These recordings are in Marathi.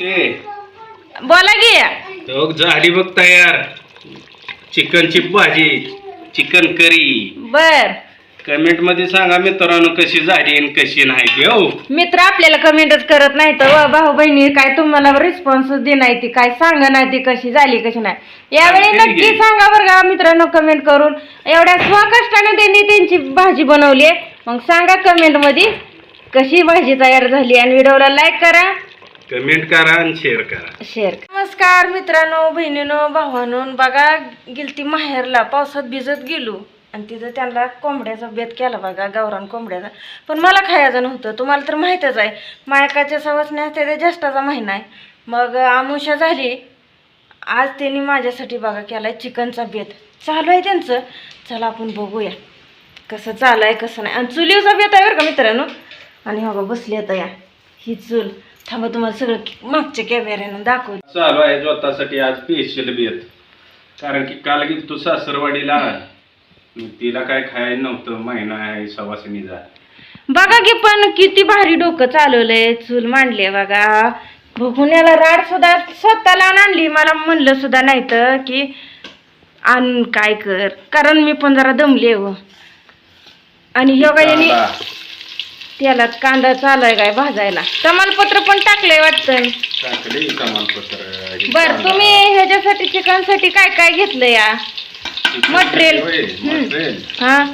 ते. बोला की. तो झाली बघ तयार. चिकनची भाजी चिकन करी. बर. कमेंटमध्ये सांगा मित्रांनो कशी झाली आणि कशी नाही ती हो. मित्र आपल्याला कमेंटच करत नाही तर भाऊ बहिणी काय तुम्हाला रिस्पॉन्स दे नाही ती काय सांगा नाही ती कशी झाली कशी नाही. यावेळी सांगते नक्की की. सांगा बरं का मित्रांनो कमेंट करून. एवढ्या स्वकष्टाने त्यांनी त्यांची भाजी बनवली मग सांगा कमेंटमध्ये कशी भाजी तयार झाली आणि व्हिडिओला लाईक करा. कमेंट करा आणि शेअर करा. शेअर नमस्कार मित्रांनो बहिणीनो भावानो बघा गेलती माहेरला पावसात भिजत गेलो. आणि तिथं त्यांना कोंबड्याचा बेत केला बघा गावरान कोंबड्याचा. पण मला खायचं नव्हतं तुम्हाला तर माहीतच आहे. मायकाच्या सवसण्या ते ज्येष्ठाचा महिना आहे. मग आमुषा झाली. आज त्यांनी माझ्यासाठी बघा केलाय चिकनचा बेत. चालू आहे त्यांचं. चला आपण बघूया. कसं चालू आहे कसं नाही. आणि चुलीचा बेत आहे बरं का मित्रांनो? आणि हो बघा बसली आता या. ही चूल. थांबा तुम्हाला सगळं मागच्या कॅमेऱ्यानं दाखव चालू आहे जोतासाठी आज स्पेशल बेत कारण की काल गेली तू सासरवाडीला तिला काय खायला नव्हतं महिना आहे सवासिनीचा बघा की पण किती भारी डोकं चालवलंय चूल मांडले बघा. बघून याला राड सुद्धा स्वतःला आणली. मला म्हणलं सुद्धा नाही तर की आण काय कर. कारण मी पण जरा दमले हो. आणि योगा यांनी. त्याला कांदा चालू काय भाजायला? तमालपत्र पण टाकलंय वाटतं. टाकले तमालपत्र? बर. तुम्ही ह्याच्यासाठी चिकनसाठी काय काय घेतलं या? Chicken material. हा?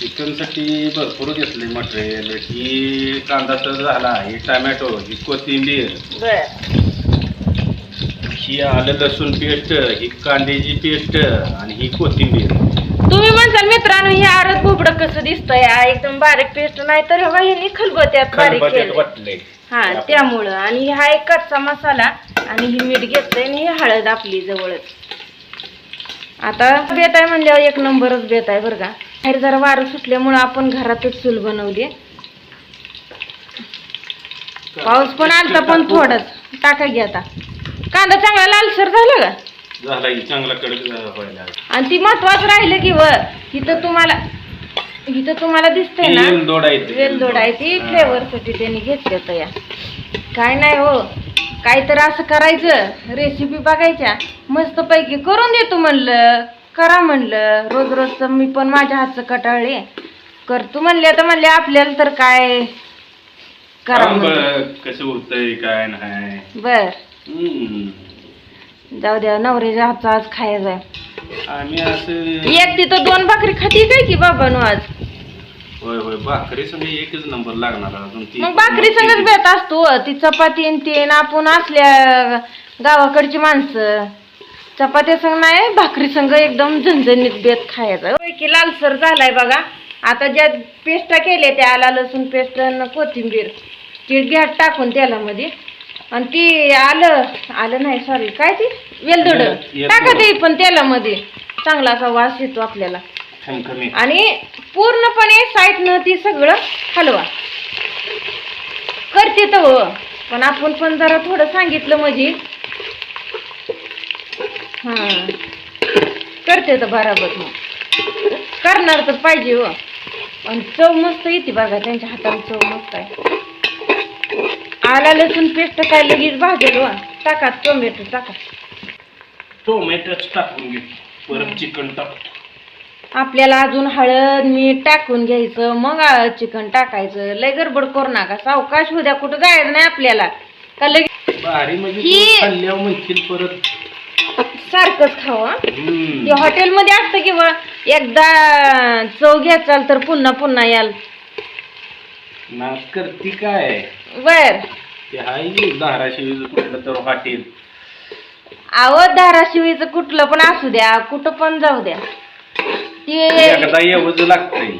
चिकनसाठी भरपूर घेतले मटेरियल. ही कांदा तर झाला ही टमॅटो ही कोथिंबीर. बर. ही आलं लसूण पेस्ट ही कांद्याची पेस्ट आणि ही कोथिंबीर. तुम्ही म्हणसाल मित्रांनो हे आरत बोबडं कसं दिसतंय? एकदम बारीक पेस्ट नाही तर हवा ह्यांनी खलबत्यात बारीक खलबत्यात केलं वाटले हा त्यामुळं. आणि हा एक कच्चा मसाला आणि ही मीठ घेतलंय आणि ही हळद आपली जवळच. आता बेत आहे म्हणल्यावर एक नंबरच बेत आहे बरं का. बाहेर जरा वारं सुटल्यामुळं आपण घरातच चूल बनवली पाऊस पण आलता पण थोडंच. टाका घ्या आता. कांदा चांगला लालसर झाला का? झाला चांगला कडक झाला व्हायला आणि ती महत्वाचं राहिलं की व इथं तुम्हाला इथं तुम्हाला दिसतंय ना वेलदोड आहे ते, वेलदोड आहे ती हा. फ्लेवरसाठी त्यांनी घेतलं तर या. काय नाही हो काय तर असं करायचं रेसिपी बघायच्या. मस्तपैकी करून देतो म्हणलं करा म्हणलं. रोज रोजचं मी पण माझ्या हातचं कटाळले करतो म्हणले. तर म्हणले आपल्याला तर काय करा म्हणलं. कसं होतंय काय नाही. बर. हम्म. जाऊ द्या नवऱ्याच्या हातचा आज खायचा आहे. आम्ही असं एक तिथं दोन भाकरी खाती काय की बाबानो आज? होय होय भाकरी संग एकच नंबर लागणार अजून ती मग भाकरी संगच बेत असतो. ती चपाती आणि ते आपण असल्या गावाकडची माणसं. चपात्या संग नाही भाकरी संग एकदम झणझणीत बेत खायचा. होय की लालसर झालाय बघा. आता ज्या पेस्टा केल्या त्या आला लसूण पेस्ट आणि कोथिंबीर. ती घ्या टाकून तेलामध्ये. आणि ती आलं आलं नाही सॉरी काय ती? वेलदोड. वेल- टाका ते पण तेलामध्ये? चांगला असा वास येतो आपल्याला. आणि पूर्णपणे साईडनं ती सगळं हलवा. करते तर हो पण आपण पण जरा थोडं सांगितलं म्हणजे हा. करते तर बराबर मग. करणार तर पाहिजे हो. आणि चव मस्त येते बघा त्यांच्या हाताला चव मस्त आहे. आला लसूण पेस्ट काय लगेच भाजेल हो टाका टोमॅटो टाका. टोमॅटोच टाकून घे. परत चिकन टाक आपल्याला अजून हळद मीठ टाकून घ्यायचं मग चिकन टाकायचं. लय गडबड करू नका. सावकाश होऊ द्या. कुठं जायचं नाही आपल्याला. का लगेच भारी म्हणजे ही- तू खाल्ल्यावर म्हणशील परत. सारखंच खावा हम्म. ते हॉटेलमध्ये असतं किंवा एकदा चव घ्याचाल तर पुन्हा पुन्हा याल. नाच करती काय? बर. ते हाय धाराशिव कुठलं तर हॉटेल. आवड धाराशिवीचं कुठलं पण असू द्या कुठं पण जाऊ द्या. ते एकदा येवच लागतंय.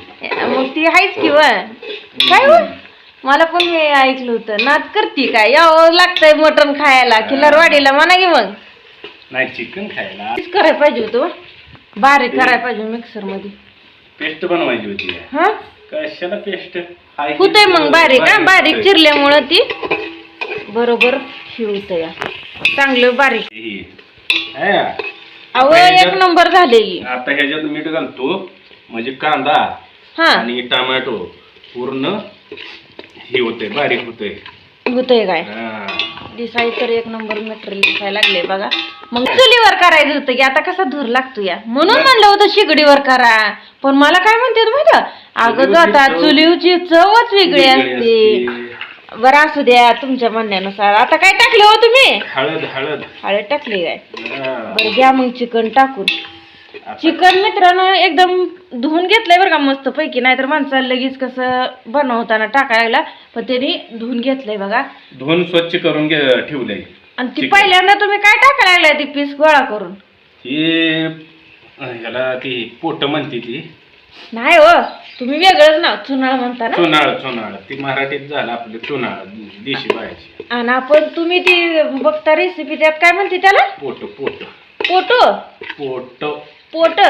मग ती आहेच की व काय मला पण हे ऐकलं होतं. नात करती काय? यावं लागतंय मटण खायला किल्लारवाडीला म्हणा की मग. नाही चिकन खायला. तेच करायला पाहिजे होतं बारीक करायला पाहिजे मिक्सरमध्ये. पेस्ट बनवायची होती. हा? कशाला पेस्ट? होतंय मग बारीक हा बारीक. चिरल्यामुळं ती बरोबर हे या चांगलं बारीक. ही. अहो एक नंबर झालेली आता ह्याच्यात मीठ घालतो म्हणजे कांदा हा. आणि टोमॅटो पूर्ण हे होते बारीक होते होतंय काय? दिसाय तर एक नंबर मटेरियल दिसायला लागले बघा. मग चुलीवर करायचं होतं की आता कसा धूर लागतो या? म्हणून म्हणलं होतं शिगडीवर करा. पण मला काय म्हणते माहिती अगं जाता चव- चुलीवची चवच वेगळी असते. बरं असू द्या तुमच्या म्हणण्यानुसार. आता काय टाकले हो तुम्ही? हळद हळद. हळद टाकली काय. बरं घ्या मग चिकन टाकून. आता चिकन मित्रांनो एकदम धुवून घेतलंय बरं का मस्त पैकी नाहीतर माणसाला लगेच कसं बनवताना टाकायला लागला पण त्यांनी धुवून घेतलंय बघा. धुवून स्वच्छ करून घे ठेवलंय. आणि ती चिकन. पहिल्यांदा तुम्ही काय टाकायला लागलाय ती पीस गोळा करून? ही ह्याला ती पोट म्हणते ती. नाही हो तुम्ही वेगळंच ना चुनाळ म्हणता ना? चुनाळ चुनाळ. ती मराठीत झालं आपलं चुनाळ देशी बायाची आणि आपण तुम्ही ती बघता रेसिपी त्यात काय म्हणते त्याला? पोट पोट. पोटो? पोट. पोट.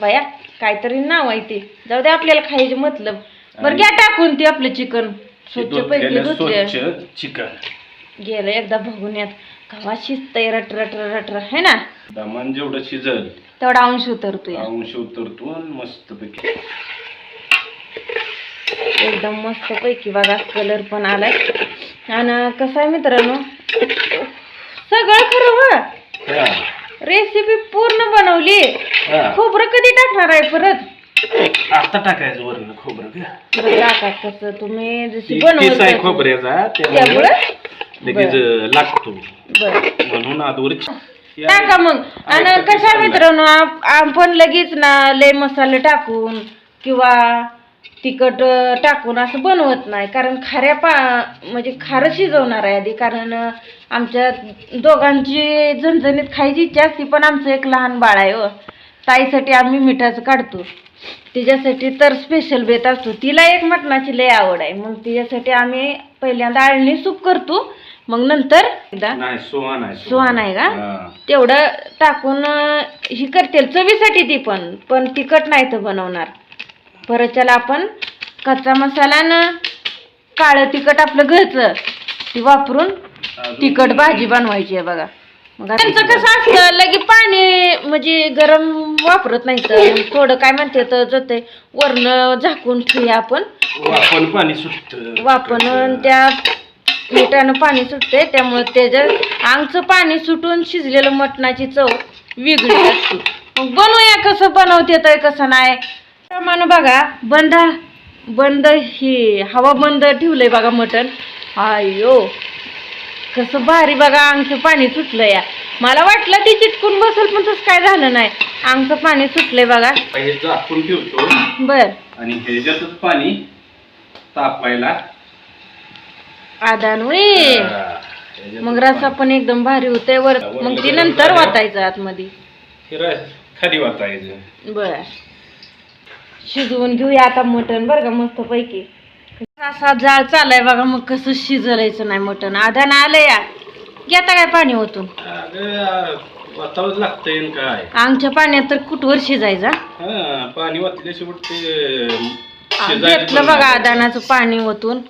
बया काहीतरी नाव आहे ते. जाऊ दे आपल्याला खायचे मतलब. बरं घ्या टाकून ती आपलं चिकन. स्वच्छ पैकी धुतले. चिकन. गेलं एकदा बघून यात. कवा शिजतंय रट रट रट रट है ना? दमन जेवढं शिजल तेवढा अंश उतरतोय. अंश उतरतो मस्त पैकी एकदम मस्त पैकी बघा कलर पण आलाय. आणि कसं आहे मित्रांनो? सगळं खरं रेसिपी पूर्ण बनवली. खोबरं कधी टाकणार आहे परत? आता टाकायचं वरण खोबरं का बरं टाका कसं तुम्ही जशी आहे बनवत खोबऱ्याचा त्यामुळं? त्यामुळे लगेच लागतो. बरं. म्हणून टाका मग. आणि आहे मित्रांनो आप- आपण लगेच ना लय मसाले टाकून किंवा तिखट टाकून असं बनवत नाही. कारण खाऱ्या पा म्हणजे खारं शिजवणार आहे आधी. कारण आमच्या दोघांची झणझणीत खायची इच्छा असते पण आमचं एक लहान बाळ आहे हो. ताईसाठी आम्ही मिठाचं काढतो. तिच्यासाठी तर स्पेशल बेत असतो. तिला एक मटणाची लय आवड आहे. मग तिच्यासाठी आम्ही पहिल्यांदा आळणी सूप करतो. मग नंतर एकदा सोहान आहे का? तेवढं टाकून ही करते. चवीसाठी ती पण. पण तिखट नाही तर बनवणार. परत त्याला आपण कच्चा मसाला न काळं तिखट आपलं घरचं ती वापरून तिखट भाजी बनवायची आहे बघा. मग त्यांचं कसं असतं लगे पाणी म्हणजे गरम वापरत नाही तर थोडं काय म्हणते तर जाते वरनं झाकून ठेवूया आपण. वापन पाणी सुटत. वापरून त्या मिठानं पाणी सुटते त्यामुळे त्याच्यात आमचं पाणी सुटून शिजलेलं मटणाची चव वेगळी असते. मग बनवूया कसं? बनवते तर कसं नाही? प्रमाणे बघा बंद बंद ही हवा बंद ठेवलंय बघा मटण. आयो कसं भारी बघा आमचं पाणी सुटलं या. मला वाटलं ती चिटकून बसल पण तसं काय झालं नाही. आमचं पाणी सुटलंय बघा. हे झाकून ठेवतो. बर. आणि ह्याच्यातच पाणी तापायला. आदान वे मग रसा पाणी. एकदम भारी होते वर. मग ती नंतर वाटायचं आतमध्ये. खाली वाटायचं बर. शिजवून घेऊया आता मटण बरं का मस्त पैकी. असा जाळ चालाय बघा मग कसं शिजलायचं नाही मटण. आधान आलं या घेता काय पाणी ओतून? अगं, वातावरच लागतंय न काय. आमच्या पाण्यात तर कुठवर शिजायचा हा? पाणी वाटल्याशिवाय ते आ, शिजायचं घेतलं पण बघा नाही. आदानाचं पाणी ओतून.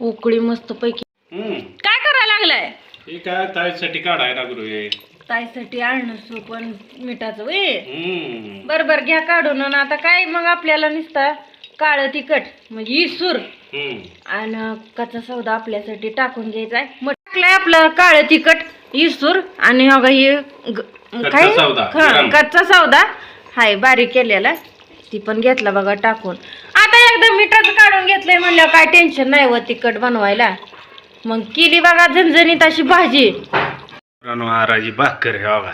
उकळी मस्त पैकी. हम्म. काय करायला लागलाय? हे काय ताईसाठी हे ताईसाठी आणणं पण मिठाचं वे हम्म. बर बर घ्या काढून आणि आता काय मग आपल्याला नुसतं काळं तिखट म्हणजे इसूर हम्म. आणि कच्चा सौदा आपल्यासाठी टाकून घ्यायचा आहे. मग टाकलंय आपलं काळं तिखट इसूर आणि अगं हे ग- कच्चा काय? सौदा, हा, गरम. कच्चा सौदा. हाय बारीक केलेला ती पण घेतला बघा टाकून. आता एकदा मिठाचं काढून घेतलंय म्हणल्यावर काय टेन्शन नाही व तिखट बनवायला. मग केली बघा झणझणीत अशी भाजी. मित्रांनो, आराची भाकर आहे बघा.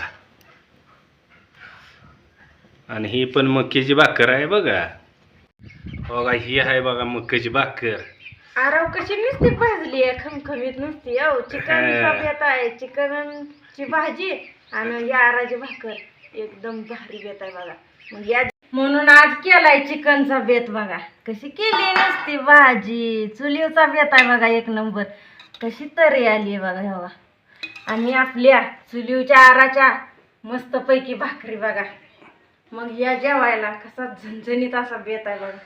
आणि ही पण मक्याची भाकर आहे बघा. बघा ही आहे बघा मक्याची भाकर. आराव कशी नुसती भाजली आहे खमखमीत नुसती अहो चिकन हा. बेत आहे चिकनची भाजी आणि या आराची भाकर एकदम भारी बेत आहे बघा. मग या म्हणून आज केलाय चिकनचा बेत बघा. कशी केली नसती भाजी चुलीवचा बेत आहे बघा एक नंबर. कशी तरी आली बघा हे बघा. आणि आपल्या चुलीवच्या आराच्या मस्तपैकी भाकरी बघा. मग या जेवायला कसा झणझणीत असा बेत आहे बघा.